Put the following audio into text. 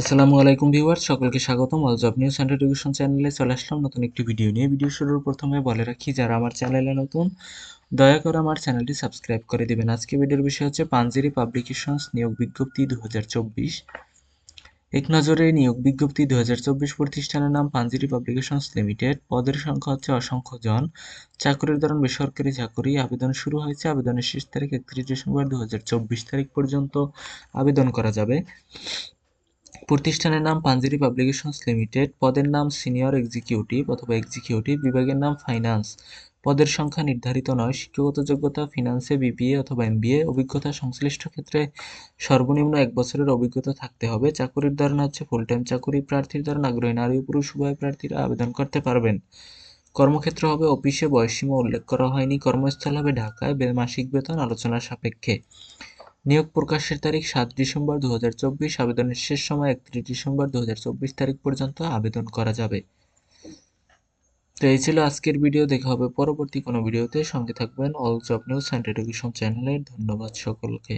আসসালামু আলাইকুম ভিউয়ার্স, সকলকে স্বাগতম। All job news and education চ্যানেলে চলে আসলাম নতুন একটি ভিডিও নিয়ে। ভিডিও শুরুর প্রথমে বলে রাখি, যারা আমার চ্যানেলে নতুন, দয়া করে আমার চ্যানেলটি সাবস্ক্রাইব করে দিবেন। আজকে ভিডিওর বিষয় হচ্ছে পাঞ্জেরি পাবলিকেশনস নিয়োগ বিজ্ঞপ্তি দু এক নজরে নিয়োগ বিজ্ঞপ্তি দু হাজার চব্বিশ প্রতিষ্ঠানের নাম পাঞ্জেরি পাবলিকেশনস লিমিটেড পদের সংখ্যা হচ্ছে অসংখ্য জন। চাকরির ধরন, বেসরকারি চাকরি। আবেদন শুরু হয়েছে আবেদনের শেষ তারিখ একত্রিশ ডিসেম্বর দু হাজার চব্বিশ তারিখ পর্যন্ত আবেদন করা যাবে। প্রতিষ্ঠানের নাম পাঞ্জেরি পাবলিকেশনস লিমিটেড, পদের নাম সিনিয়র এক্সিকিউটিভ অথবা এক্সিকিউটিভ, বিভাগের নাম ফাইন্যান্স। পদের সংখ্যা নির্ধারিত নয়। শিক্ষাগত যোগ্যতা, ফিনান্সে বিবিএ অথবা এমবিএ। অভিজ্ঞতা সংশ্লিষ্ট ক্ষেত্রে সর্বনিম্ন এক বছরের অভিজ্ঞতা থাকতে হবে। চাকুরির ধরন হচ্ছে ফুল টাইম চাকুরি। প্রার্থীর ধরন আগ্রহী নারী ও পুরুষ উভয় প্রার্থীরা আবেদন করতে পারবেন। কর্মক্ষেত্র হবে অফিসে। বয়সীমা উল্লেখ করা হয়নি। কর্মস্থল হবে ঢাকায়। মাসিক বেতন আলোচনা সাপেক্ষে। নিয়োগ প্রকাশের তারিখ সাত ডিসেম্বর দু হাজার চব্বিশ, আবেদনের শেষ সময় একত্রিশ ডিসেম্বর দু হাজার চব্বিশ তারিখ পর্যন্ত আবেদন করা যাবে। তো এই ছিল আজকের ভিডিও, দেখা হবে পরবর্তী কোনো ভিডিওতে। সঙ্গে থাকবেন all job news and education চ্যানেলের ধন্যবাদ সকলকে।